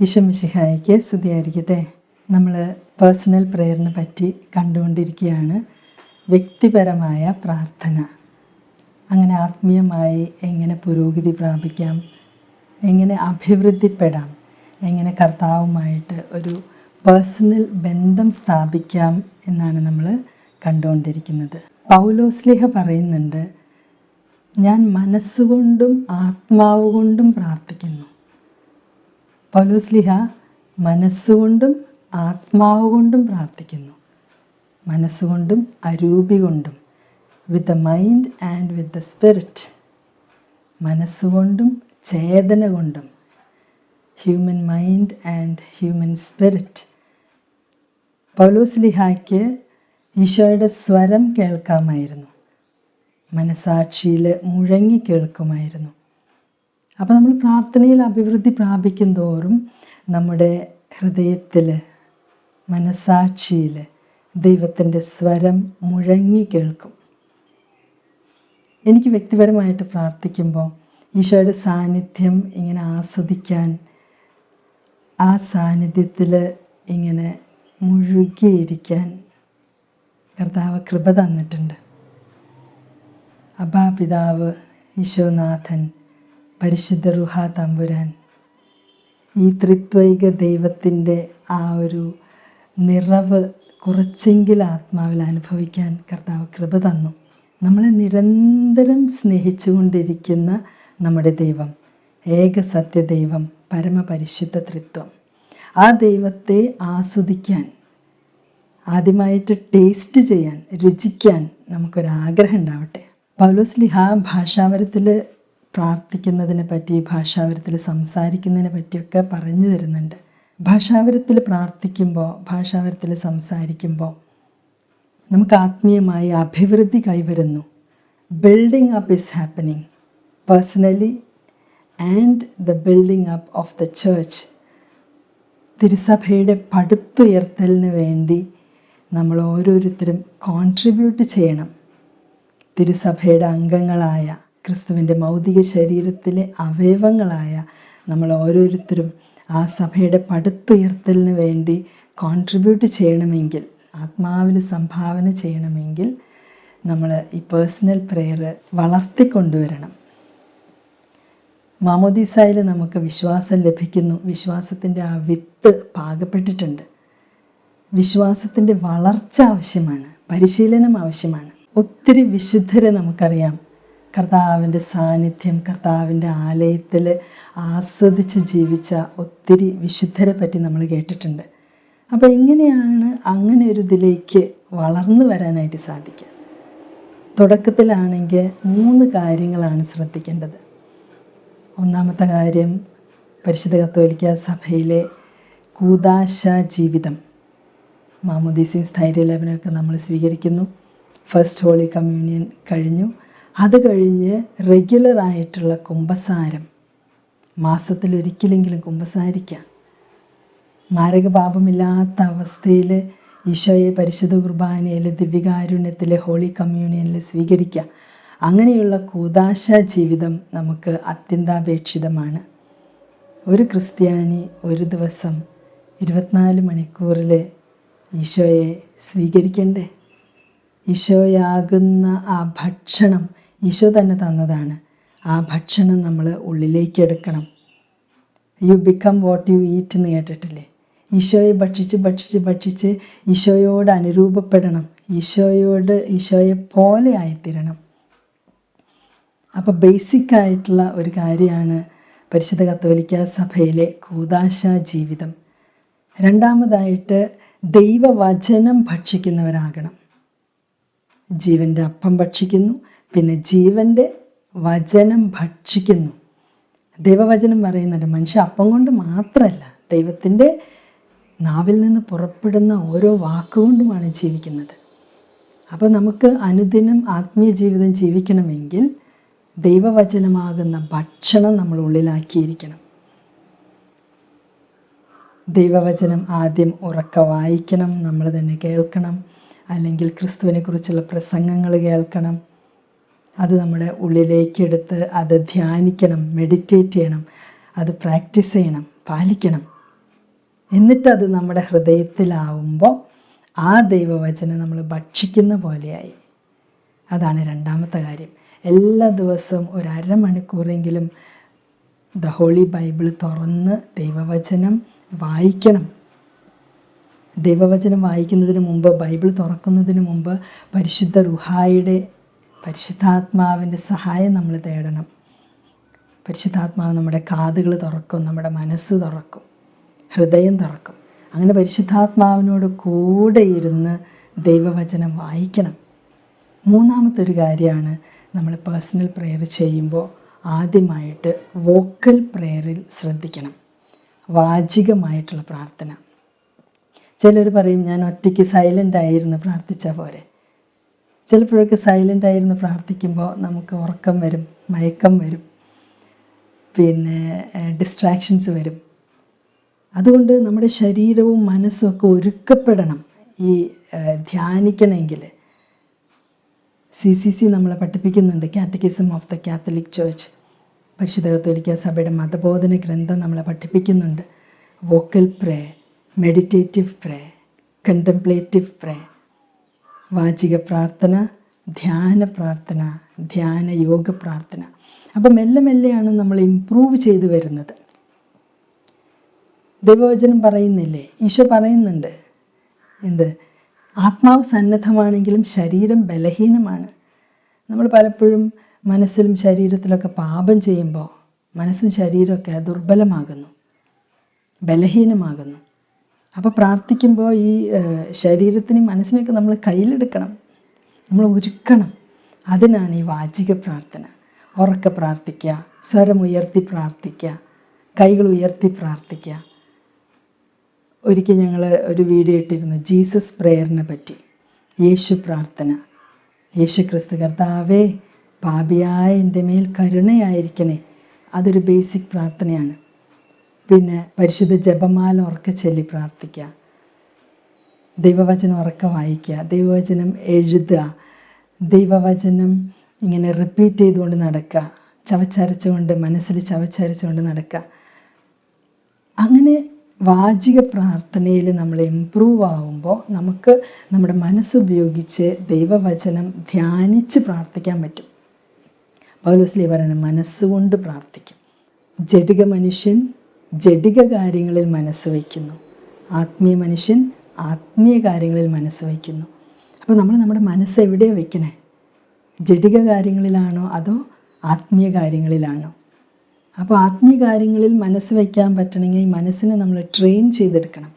ഈശമിഷിഹായിക്ക് സ്തുതിയായിരിക്കട്ടെ. നമ്മൾ പേഴ്സണൽ പ്രെയറിനെ പറ്റി കണ്ടുകൊണ്ടിരിക്കുകയാണ്. വ്യക്തിപരമായ പ്രാർത്ഥന. അങ്ങനെ ആത്മീയമായി എങ്ങനെ പുരോഗതി പ്രാപിക്കാം? എങ്ങനെ അഭിവൃദ്ധിപ്പെടാം? എങ്ങനെ കർത്താവുമായിട്ട് ഒരു പേഴ്സണൽ ബന്ധം സ്ഥാപിക്കാം എന്നാണ് നമ്മൾ കണ്ടുകൊണ്ടിരിക്കുന്നത്. പൗലോസ്ലിഹ പറയുന്നുണ്ട് ഞാൻ മനസ്സുകൊണ്ടും ആത്മാവ് കൊണ്ടും പ്രാർത്ഥിക്കുന്നു. പൗലോസ്ലിഹ മനസ്സുകൊണ്ടും ആത്മാവ് കൊണ്ടും പ്രാർത്ഥിക്കുന്നു. മനസ്സുകൊണ്ടും അരൂപി കൊണ്ടും with the mind and with the spirit മനസ്സുകൊണ്ടും ചേതന കൊണ്ടും human mind and human spirit പൗലോസ്ലിഹായ്ക്ക് ഈശോയുടെ സ്വരം കേൾക്കാമായിരുന്നു. മനസാക്ഷിയിൽ മുഴങ്ങി കേൾക്കുമായിരുന്നു. അപ്പോൾ നമ്മൾ പ്രാർത്ഥനയിൽ അഭിവൃദ്ധി പ്രാപിക്കും തോറും നമ്മുടെ ഹൃദയത്തിൽ മനസാക്ഷിയിൽ ദൈവത്തിന്റെ സ്വരം മുഴങ്ങി കേൾക്കും. എനിക്ക് വ്യക്തിപരമായിട്ട് പ്രാർത്ഥിക്കുമ്പോൾ ഈശോയുടെ സാന്നിധ്യം ഇങ്ങനെ ആസ്വദിക്കാൻ ആ സാന്നിധ്യത്തിൽ ഇങ്ങനെ മുഴുകിയിരിക്കാൻ കർത്താവ് കൃപ തന്നിട്ടുണ്ട്. അബാ പിതാവ് ഈശോനാഥൻ പരിശുദ്ധ റുഹ തമ്പുരാൻ ഈ ത്രിത്വൈക ദൈവത്തിന്റെ ആ ഒരു നിറവ് കുറച്ചെങ്കിലും ആത്മാവിൽ അനുഭവിക്കാൻ കർത്താവ് കൃപ തന്നു. നമ്മളെ നിരന്തരം സ്നേഹിച്ചുകൊണ്ടിരിക്കുന്ന നമ്മുടെ ദൈവം ഏക സത്യദൈവം പരമപരിശുദ്ധ ത്രിത്വം. ആ ദൈവത്തെ ആസ്വദിക്കാൻ ആദ്യമായിട്ട് ടേസ്റ്റ് ചെയ്യാൻ രുചിക്കാൻ നമുക്കൊരാഗ്രഹം ഉണ്ടാവട്ടെ. പൗലോസ്ലിഹ ഭാഷാവരത്തിൽ പ്രാർത്ഥിക്കുന്നതിനെ പറ്റി ഭാഷാവരത്തിൽ സംസാരിക്കുന്നതിനെ പറ്റിയൊക്കെ പറഞ്ഞു തരുന്നുണ്ട്. ഭാഷാവരത്തിൽ പ്രാർത്ഥിക്കുമ്പോൾ ഭാഷാവരത്തിൽ സംസാരിക്കുമ്പോൾ നമുക്ക് ആത്മീയമായി അഭിവൃദ്ധി കൈവരുന്നു. Building up is happening personally and the building up of the church തിരുസഭയുടെ പടുത്തുയർത്തലിന് വേണ്ടി നമ്മൾ ഓരോരുത്തരും കോൺട്രിബ്യൂട്ട് ചെയ്യണം. തിരുസഭയുടെ അംഗങ്ങളായ ക്രിസ്തുവിന്റെ മൗതിക ശരീരത്തിലെ അവയവങ്ങളായ നമ്മൾ ഓരോരുത്തരും ആ സഭയുടെ പടുത്തുയർത്തലിന് വേണ്ടി കോൺട്രിബ്യൂട്ട് ചെയ്യണമെങ്കിൽ ആത്മാവിന് സംഭാവന ചെയ്യണമെങ്കിൽ നമ്മൾ ഈ പേഴ്സണൽ പ്രെയർ വളർത്തിക്കൊണ്ടുവരണം. മാമോദീസായിൽ നമുക്ക് വിശ്വാസം ലഭിക്കുന്നു. വിശ്വാസത്തിന്റെ ആ വിത്ത് പാകപ്പെട്ടിട്ടുണ്ട്. വിശ്വാസത്തിന്റെ വളർച്ച ആവശ്യമാണ്. പരിശീലനം ആവശ്യമാണ്. ഒത്തിരി വിശുദ്ധരെ നമുക്കറിയാം. കർത്താവിന്റെ സാന്നിധ്യം കർത്താവിന്റെ ആലയത്തിൽ ആസ്വദിച്ച് ജീവിച്ച ഒത്തിരി വിശുദ്ധരെ പറ്റി നമ്മൾ കേട്ടിട്ടുണ്ട്. അപ്പോൾ എങ്ങനെയാണ് അങ്ങനെ ഒരു ഇതിലേക്ക് വളർന്നു വരാനായിട്ട് സാധിക്കുക? തുടക്കത്തിലാണെങ്കിൽ മൂന്ന് കാര്യങ്ങളാണ് ശ്രദ്ധിക്കേണ്ടത്. ഒന്നാമത്തെ കാര്യം പരിശുദ്ധ കത്തോലിക്ക സഭയിലെ കൂതാശ ജീവിതം. മാമോദീസി സ്ഥൈര്യലേപനമൊക്കെ നമ്മൾ സ്വീകരിക്കുന്നു. ഫസ്റ്റ് ഹോളി കമ്മ്യൂണിയൻ കഴിഞ്ഞു. അത് കഴിഞ്ഞ് റെഗുലറായിട്ടുള്ള കുംഭസാരം. മാസത്തിലൊരിക്കലെങ്കിലും കുംഭസാരിക്കാം. മാരകപാപമില്ലാത്ത അവസ്ഥയിൽ ഈശോയെ പരിശുദ്ധ കുർബാനയിൽ ദിവ്യകാരുണ്യത്തിൽ ഹോളി കമ്മ്യൂണിയനിൽ സ്വീകരിക്കുക അങ്ങനെയുള്ള കൂതാശ ജീവിതം നമുക്ക് അത്യന്താപേക്ഷിതമാണ്. ഒരു ക്രിസ്ത്യാനി ഒരു ദിവസം ഇരുപത്തിനാല് മണിക്കൂറിൽ ഈശോയെ സ്വീകരിക്കണ്ടേ? ഈശോയാകുന്ന ആ ഭക്ഷണം ഈശോ തന്നെ തന്നതാണ്. ആ ഭക്ഷണം നമ്മൾ ഉള്ളിലേക്ക് എടുക്കണം. You become what you eat എന്ന് കേട്ടിട്ടില്ലേ? ഈശോയെ ഭക്ഷിച്ച് ഭക്ഷിച്ച് ഭക്ഷിച്ച് ഈശോയോട് അനുരൂപപ്പെടണം. ഈശോയോട് ഈശോയെ പോലെ ആയിത്തീരണം. അപ്പോൾ ബേസിക് ആയിട്ടുള്ള ഒരു കാര്യമാണ് പരിശുദ്ധ കത്തോലിക്ക സഭയിലെ കൂതാശ ജീവിതം. രണ്ടാമതായിട്ട് ദൈവവചനം ഭക്ഷിക്കുന്നവരാകണം. ജീവന്റെ അപ്പം ഭക്ഷിക്കുന്നു പിന്നെ ജീവന്റെ വചനം ഭക്ഷിക്കുന്നു. ദൈവവചനം പറയുന്നുണ്ട് മനുഷ്യ അപ്പം കൊണ്ട് മാത്രമല്ല ദൈവത്തിന്റെ നാവിൽ നിന്ന് പുറപ്പെടുന്ന ഓരോ വാക്കുകൊണ്ടുമാണ് ജീവിക്കുന്നത്. അപ്പോൾ നമുക്ക് അനുദിനം ആത്മീയ ജീവിതം ജീവിക്കണമെങ്കിൽ ദൈവവചനമാകുന്ന ഭക്ഷണം നമ്മൾ ഉള്ളിലാക്കിയിരിക്കണം. ദൈവവചനം ആദ്യം ഉറക്ക വായിക്കണം നമ്മൾ തന്നെ കേൾക്കണം. അല്ലെങ്കിൽ ക്രിസ്തുവിനെ കുറിച്ചുള്ള പ്രസംഗങ്ങൾ കേൾക്കണം. അത് നമ്മുടെ ഉള്ളിലേക്കെടുത്ത് അത് ധ്യാനിക്കണം മെഡിറ്റേറ്റ് ചെയ്യണം അത് പ്രാക്ടീസ് ചെയ്യണം പാലിക്കണം. എന്നിട്ടത് നമ്മുടെ ഹൃദയത്തിലാവുമ്പോൾ ആ ദൈവവചനം നമ്മൾ ഭക്ഷിക്കുന്ന പോലെയായി. അതാണ് രണ്ടാമത്തെ കാര്യം. എല്ലാ ദിവസവും ഒരു ദ ഹോളി ബൈബിൾ തുറന്ന് ദൈവവചനം വായിക്കണം. ദൈവവചനം വായിക്കുന്നതിന് മുമ്പ് ബൈബിൾ തുറക്കുന്നതിന് മുമ്പ് പരിശുദ്ധ റുഹായുടെ പരിശുദ്ധാത്മാവിന്റെ സഹായം നമ്മൾ തേടണം. പരിശുദ്ധാത്മാവ് നമ്മുടെ കാതുകൾ തുറക്കും നമ്മുടെ മനസ്സ് തുറക്കും ഹൃദയം തുറക്കും. അങ്ങനെ പരിശുദ്ധാത്മാവിനോട് കൂടെ ഇരുന്ന് ദൈവവചനം വായിക്കണം. മൂന്നാമത്തെ ഒരു കാര്യമാണ് നമ്മൾ പേഴ്സണൽ പ്രെയർ ചെയ്യുമ്പോൾ ആദ്യമായിട്ട് വോക്കൽ പ്രെയറിൽ ശ്രദ്ധിക്കണം. വാചികമായിട്ടുള്ള പ്രാർത്ഥന. ചിലർ പറയും ഞാൻ ഒറ്റയ്ക്ക് സൈലന്റ് ആയിരുന്നു പ്രാർത്ഥിച്ച പോരെ. ചിലപ്പോഴൊക്കെ സൈലന്റ് ആയിരുന്നു പ്രാർത്ഥിക്കുമ്പോൾ നമുക്ക് ഉറക്കം വരും മയക്കം വരും പിന്നെ ഡിസ്ട്രാക്ഷൻസ് വരും. അതുകൊണ്ട് നമ്മുടെ ശരീരവും മനസ്സും ഒക്കെ ഒരുക്കപ്പെടണം. ഈ ധ്യാനിക്കണമെങ്കിൽ. സി സി സി നമ്മളെ പഠിപ്പിക്കുന്നുണ്ട് catechism of the Catholic church പരിശുദ്ധ കത്തോലിക്ക സഭയുടെ മതബോധന ഗ്രന്ഥം നമ്മളെ പഠിപ്പിക്കുന്നുണ്ട്. Vocal pray meditative pray contemplative pray വാചിക പ്രാർത്ഥന ധ്യാന പ്രാർത്ഥന ധ്യാന യോഗ പ്രാർത്ഥന. അപ്പം മെല്ലെ മെല്ലെയാണ് നമ്മൾ ഇമ്പ്രൂവ് ചെയ്തു വരുന്നത്. ദൈവവചനം പറയുന്നില്ലേ? ഈശോ പറയുന്നുണ്ട്. എന്ത്? ആത്മാവ് സന്നദ്ധമാണെങ്കിലും ശരീരം ബലഹീനമാണ്. നമ്മൾ പലപ്പോഴും മനസ്സിലും ശരീരത്തിലൊക്കെ പാപം ചെയ്യുമ്പോൾ മനസ്സും ശരീരമൊക്കെ ദുർബലമാകുന്നു. ബലഹീനമാകുന്നു. അപ്പോൾ പ്രാർത്ഥിക്കുമ്പോൾ ഈ ശരീരത്തിനും മനസ്സിനെയൊക്കെ നമ്മൾ കയ്യിലെടുക്കണം. നമ്മൾ ഒരുക്കണം. അതിനാണ് ഈ വാചിക പ്രാർത്ഥന. ഉറക്ക പ്രാർത്ഥിക്കുക സ്വരം ഉയർത്തി പ്രാർത്ഥിക്കുക കൈകൾ ഉയർത്തി പ്രാർത്ഥിക്കുക ഒരിക്കൽ ഞങ്ങൾ ഒരു വീഡിയോ ഇട്ടിരുന്നു ജീസസ് പ്രെയറിനെ പറ്റി. യേശു പ്രാർത്ഥന. യേശു ക്രിസ്തു കർത്താവേ പാപിയായ എന്റെ മേൽ കരുണയായിരിക്കണേ. അതൊരു ബേസിക് പ്രാർത്ഥനയാണ്. പിന്നെ പരിശുദ്ധ ജപമാല ഉറക്കെ ചൊല്ലി പ്രാർത്ഥിക്കുക. ദൈവവചനം ഉറക്കെ വായിക്കുക. ദൈവവചനം എഴുതുക. ദൈവവചനം ഇങ്ങനെ റിപ്പീറ്റ് ചെയ്തുകൊണ്ട് നടക്കുക. ചവച്ചരച്ചുകൊണ്ട് മനസ്സിൽ ചവച്ചരച്ചുകൊണ്ട് നടക്കുക. അങ്ങനെ വാചിക പ്രാർത്ഥനയിൽ നമ്മൾ ഇമ്പ്രൂവ് ആവുമ്പോൾ നമുക്ക് നമ്മുടെ മനസ്സുപയോഗിച്ച് ദൈവവചനം ധ്യാനിച്ച് പ്രാർത്ഥിക്കാൻ പറ്റും. പൗലോസ്ലി പറയുന്നത് മനസ്സുകൊണ്ട് പ്രാർത്ഥിക്കും. ജഡിക മനുഷ്യൻ ജഡിക കാര്യങ്ങളിൽ മനസ്സ് വയ്ക്കുന്നു. ആത്മീയ മനുഷ്യൻ ആത്മീയ കാര്യങ്ങളിൽ മനസ്സ് വയ്ക്കുന്നു. അപ്പോൾ നമ്മൾ നമ്മുടെ മനസ്സ് എവിടെയാണ് വയ്ക്കണേ ജഡിക കാര്യങ്ങളിലാണോ അതോ ആത്മീയ കാര്യങ്ങളിലാണോ? അപ്പോൾ ആത്മീയ കാര്യങ്ങളിൽ മനസ്സ് വയ്ക്കാൻ പറ്റണമെങ്കിൽ മനസ്സിനെ നമ്മൾ ട്രെയിൻ ചെയ്തെടുക്കണം.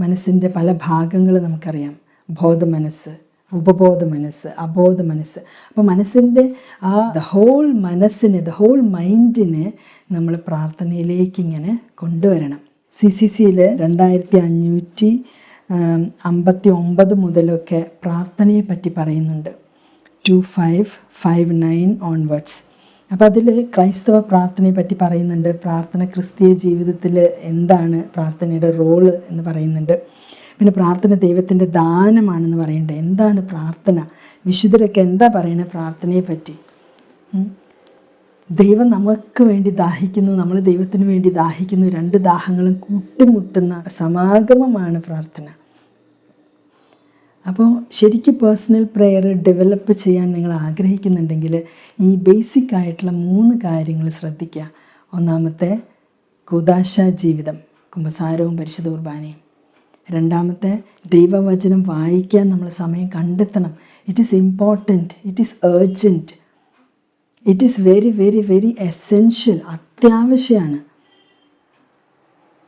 മനസ്സിന്റെ പല ഭാഗങ്ങൾ നമുക്കറിയാം. ബോധ മനസ്സ് ഉപബോധ മനസ്സ് അബോധ മനസ്സ്. അപ്പോൾ മനസ്സിന്റെ ആ ദ ഹോൾ മനസ്സിനെ ദ ഹോൾ മൈൻഡിനെ നമ്മൾ പ്രാർത്ഥനയിലേക്ക് ഇങ്ങനെ കൊണ്ടുവരണം. സി സി സിയിൽ രണ്ടായിരത്തി അഞ്ഞൂറ്റി അമ്പത്തി ഒമ്പത് മുതലൊക്കെ പ്രാർത്ഥനയെ പറ്റി പറയുന്നുണ്ട്. Two five five nine onwards അപ്പോൾ അതിൽ ക്രൈസ്തവ പ്രാർത്ഥനയെ പറ്റി പറയുന്നുണ്ട്. പ്രാർത്ഥന ക്രിസ്തീയ ജീവിതത്തിൽ എന്താണ് പ്രാർത്ഥനയുടെ റോൾ എന്ന് പറയുന്നുണ്ട്. പിന്നെ പ്രാർത്ഥന ദൈവത്തിന്റെ ദാനമാണെന്ന് പറയേണ്ടത് എന്താണ് പ്രാർത്ഥന? വിശുദ്ധരൊക്കെ എന്താ പറയണത് പ്രാർത്ഥനയെ പറ്റി ദൈവം നമുക്ക് വേണ്ടി ദാഹിക്കുന്നു നമ്മൾ ദൈവത്തിന് വേണ്ടി ദാഹിക്കുന്നു രണ്ട് ദാഹങ്ങളും കൂട്ടിമുട്ടുന്ന സമാഗമമാണ് പ്രാർത്ഥന. അപ്പോൾ ശരിക്കും പേഴ്സണൽ പ്രെയർ ഡെവലപ്പ് ചെയ്യാൻ നിങ്ങൾ ആഗ്രഹിക്കുന്നുണ്ടെങ്കിൽ ഈ ബേസിക് ആയിട്ടുള്ള മൂന്ന് കാര്യങ്ങൾ ശ്രദ്ധിക്കുക. ഒന്നാമത്തെ കുദാശ ജീവിതം കുമ്പസാരവും പരിശുദ്ധ കുർബാനയും. രണ്ടാമത്തെ ദൈവവചനം വായിക്കാൻ നമ്മൾ സമയം കണ്ടെത്തണം. It is important it is urgent it is very very very essential അത്യാവശ്യമാണ്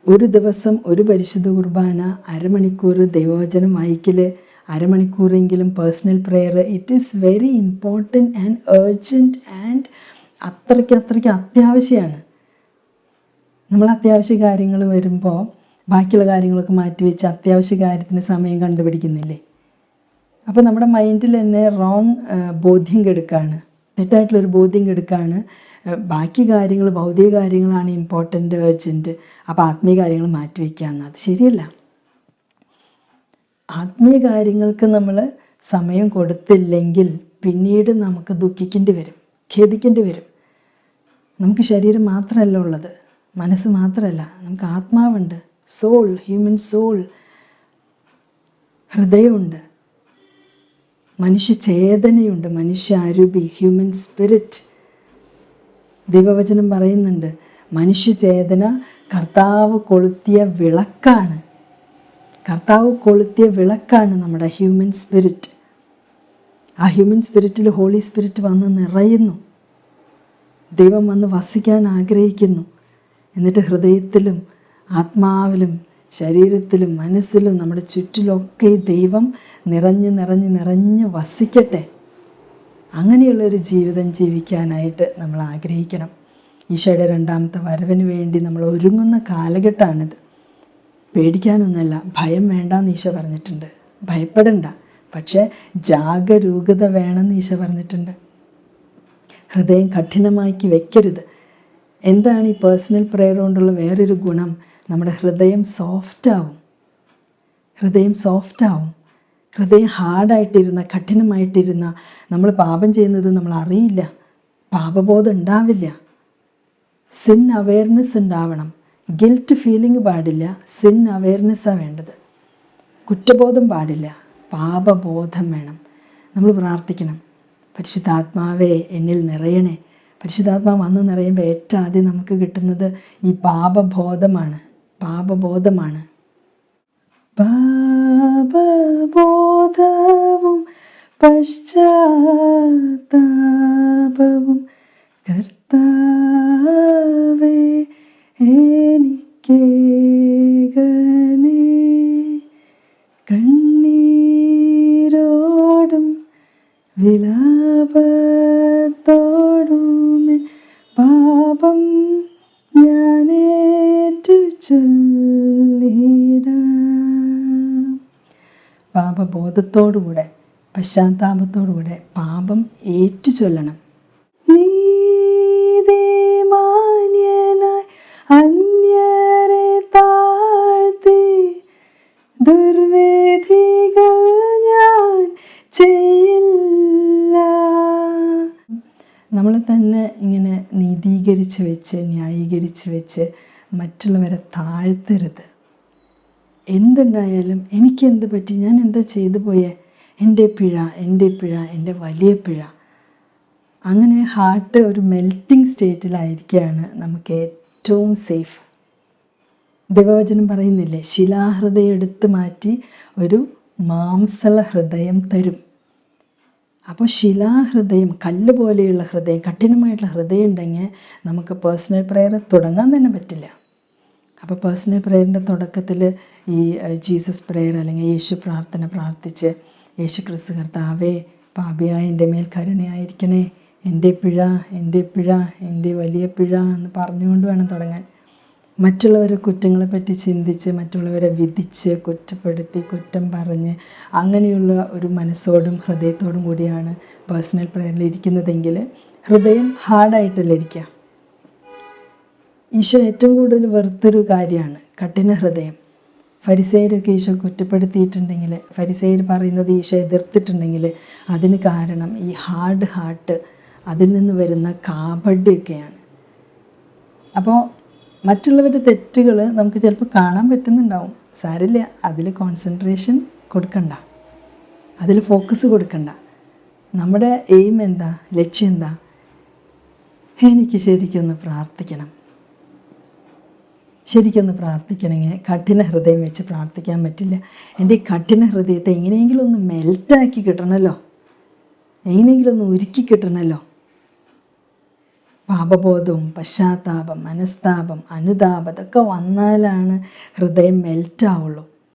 ഒരു ദിവസം ഒരു പരിശുദ്ധ കുർബാന അരമണിക്കൂർ ദൈവവചനം വായിക്കൽ അരമണിക്കൂറെങ്കിലും personal prayer it is very important and urgent and അത്രയ്ക്ക് അത്രയ്ക്ക് അത്യാവശ്യമാണ് നമ്മൾ അത്യാവശ്യ കാര്യങ്ങൾ വരുമ്പോൾ ബാക്കിയുള്ള കാര്യങ്ങളൊക്കെ മാറ്റിവെച്ച് അത്യാവശ്യ കാര്യത്തിന് സമയം കണ്ടുപിടിക്കുന്നില്ലേ? അപ്പോൾ നമ്മുടെ മൈൻഡിൽ തന്നെ റോങ് ബോധ്യം കെടുക്കാണ്. തെറ്റായിട്ടുള്ളൊരു ബോധ്യം കെടുക്കാണ്. ബാക്കി കാര്യങ്ങൾ ഭൗതിക കാര്യങ്ങളാണ് ഇമ്പോർട്ടന്റ് അർജന്റ് അപ്പോൾ ആത്മീയ കാര്യങ്ങൾ മാറ്റിവെക്കാമെന്ന് അത് ശരിയല്ല. ആത്മീയ കാര്യങ്ങൾക്ക് നമ്മൾ സമയം കൊടുത്തില്ലെങ്കിൽ പിന്നീട് നമുക്ക് ദുഃഖിക്കേണ്ടി വരും ഖേദിക്കേണ്ടി വരും. നമുക്ക് ശരീരം മാത്രമല്ല ഉള്ളത്. മനസ്സ് മാത്രമല്ല. നമുക്ക് ആത്മാവുണ്ട്. സോൾ ഹ്യൂമൻ സോൾ ഹൃദയമുണ്ട്. മനുഷ്യ ചേതനയുണ്ട് മനുഷ്യ ആരൂപി ഹ്യൂമൻ സ്പിരിറ്റ് ദൈവവചനം പറയുന്നുണ്ട് മനുഷ്യ ചേതന കർത്താവ് കൊളുത്തിയ വിളക്കാണ്. കർത്താവ് കൊളുത്തിയ വിളക്കാണ് നമ്മുടെ ഹ്യൂമൻ സ്പിരിറ്റ് ആ ഹ്യൂമൻ സ്പിരിറ്റിൽ ഹോളി സ്പിരിറ്റ് വന്ന് നിറയുന്നു. ദൈവം വന്ന് വസിക്കാൻ ആഗ്രഹിക്കുന്നു. എന്നിട്ട് ഹൃദയത്തിലും ആത്മാവിലും ശരീരത്തിലും മനസ്സിലും നമ്മുടെ ചുറ്റിലൊക്കെ ദൈവം നിറഞ്ഞ് നിറഞ്ഞ് നിറഞ്ഞ് വസിക്കട്ടെ. അങ്ങനെയുള്ളൊരു ജീവിതം ജീവിക്കാനായിട്ട് നമ്മൾ ആഗ്രഹിക്കണം. ഈശോയുടെ രണ്ടാമത്തെ വരവിന് വേണ്ടി നമ്മൾ ഒരുങ്ങുന്ന കാലഘട്ടമാണിത്. പേടിക്കാനൊന്നുമല്ല ഭയം വേണ്ടെന്ന് ഈശോ പറഞ്ഞിട്ടുണ്ട്. ഭയപ്പെടണ്ട. പക്ഷേ ജാഗരൂകത വേണമെന്ന് ഈശോ പറഞ്ഞിട്ടുണ്ട്. ഹൃദയം കഠിനമാക്കി വെക്കരുത്. എന്താണ് ഈ പേഴ്സണൽ പ്രെയർ കൊണ്ടുള്ള വേറൊരു ഗുണം? നമ്മുടെ ഹൃദയം സോഫ്റ്റ് ആവും. ഹൃദയം സോഫ്റ്റ് ആവും. ഹൃദയം ഹാർഡായിട്ടിരുന്ന കഠിനമായിട്ടിരുന്ന നമ്മൾ പാപം ചെയ്യുന്നത് നമ്മൾ അറിയില്ല. പാപബോധം ഉണ്ടാവില്ല. സിൻ അവയർനെസ് ഉണ്ടാവണം. ഗിൽറ്റ് ഫീലിംഗ് പാടില്ല. സിൻ അവയർനെസ്സാണ് വേണ്ടത്. കുറ്റബോധം പാടില്ല. പാപബോധം വേണം. നമ്മൾ പ്രാർത്ഥിക്കണം. പരിശുദ്ധാത്മാവേ എന്നിൽ നിറയണേ. പരിശുദ്ധാത്മാവ് വന്ന് നിറയുമ്പോൾ ഏറ്റവും ആദ്യം നമുക്ക് കിട്ടുന്നത് ഈ പാപബോധമാണ്. പാപബോധമാണ്. പാപബോധവും പശ്ചാത്താപവും കർത്താവേ എനിക്കേകണേ കണ്ണീരോടും വിലാപത്തോടും ചൊല്ലിടാം. പാപബോധത്തോടുകൂടെ പശ്ചാത്താപത്തോടുകൂടെ പാപം ഏറ്റു ചൊല്ലണം നീതിമാന്യനായി അന്യരെ താഴ്ത്തി ദുർവിധികൾ ഞാൻ ചെയ്യില്ല. നമ്മളെ തന്നെ ഇങ്ങനെ നീതീകരിച്ച് വെച്ച് ന്യായീകരിച്ച് വെച്ച് മറ്റുള്ളവരെ താഴ്ത്തരുത്. എന്തുണ്ടായാലും എനിക്ക് എനിക്കെന്ത് പറ്റി? ഞാൻ എന്താ ചെയ്തു പോയേ? എന്റെ പിഴ എന്റെ പിഴ എന്റെ വലിയ പിഴ. അങ്ങനെ ഹാർട്ട് ഒരു മെൽറ്റിംഗ് സ്റ്റേറ്റിലായിരിക്കുകയാണ് നമുക്ക് ഏറ്റവും സേഫ്. ദൈവവചനം പറയുന്നില്ലേ? ശിലാഹൃദയം എടുത്ത് മാറ്റി ഒരു മാംസള ഹൃദയം തരും. അപ്പോൾ ശിലാഹൃദയം കല്ല് പോലെയുള്ള ഹൃദയം കഠിനമായിട്ടുള്ള ഹൃദയം ഉണ്ടെങ്കിൽ നമുക്ക് പേഴ്സണൽ പ്രെയർ തുടങ്ങാൻ തന്നെ പറ്റില്ല. അപ്പോൾ പേഴ്സണൽ പ്രെയറിന്റെ തുടക്കത്തിൽ ഈ ജീസസ് പ്രെയർ അല്ലെങ്കിൽ യേശു പ്രാർത്ഥന പ്രാർത്ഥിച്ച് യേശു ക്രിസ്തു കർത്താവേ പാപിയായ എന്റെ മേൽ കരുണയായിരിക്കണേ. എന്റെ പിഴ എന്റെ പിഴ എന്റെ വലിയ പിഴ എന്ന് പറഞ്ഞുകൊണ്ട് വേണം തുടങ്ങാൻ. മറ്റുള്ളവരെ കുറ്റങ്ങളെപ്പറ്റി ചിന്തിച്ച് മറ്റുള്ളവരെ വിധിച്ച് കുറ്റപ്പെടുത്തി കുറ്റം പറഞ്ഞ് അങ്ങനെയുള്ള ഒരു മനസ്സോടും ഹൃദയത്തോടും കൂടിയാണ് പേഴ്സണൽ പ്രെയറിൽ ഇരിക്കുന്നതെങ്കിൽ ഹൃദയം ഹാർഡായിട്ടല്ല ഇരിക്കുക. ഈശോ ഏറ്റവും കൂടുതൽ വെറുത്തൊരു കാര്യമാണ് കഠിന ഹൃദയം. ഫരിസേരൊക്കെ ഈശോ കുറ്റപ്പെടുത്തിയിട്ടുണ്ടെങ്കിൽ ഫരിസേർ പറയുന്നത് ഈശോ എതിർത്തിട്ടുണ്ടെങ്കിൽ അതിന് കാരണം ഈ ഹാർഡ് ഹാർട്ട് അതിൽ നിന്ന് വരുന്ന കാപഡ്യമൊക്കെയാണ് അപ്പോൾ മറ്റുള്ളവരുടെ തെറ്റുകൾ നമുക്ക് ചിലപ്പോൾ കാണാൻ പറ്റുന്നുണ്ടാവും. സാരില്ല അതിൽ കോൺസെൻട്രേഷൻ കൊടുക്കണ്ട. അതിൽ ഫോക്കസ് കൊടുക്കണ്ട. നമ്മുടെ എയിം എന്താ? ലക്ഷ്യം എന്താ? എനിക്ക് ശരിക്കൊന്ന് പ്രാർത്ഥിക്കണം. ശരിക്കൊന്ന് പ്രാർത്ഥിക്കണമെങ്കിൽ കഠിന ഹൃദയം വെച്ച് പ്രാർത്ഥിക്കാൻ പറ്റില്ല. എന്റെ കഠിന ഹൃദയത്തെ എങ്ങനെയെങ്കിലും ഒന്ന് മെൽറ്റാക്കി കിട്ടണമല്ലോ എങ്ങനെയെങ്കിലും ഒന്ന് ഉരുക്കി കിട്ടണമല്ലോ പാപബോധവും പശ്ചാത്താപം മനസ്താപം അനുതാപം ഇതൊക്കെ വന്നാലാണ് ഹൃദയം മെൽറ്റാവുള്ളൂ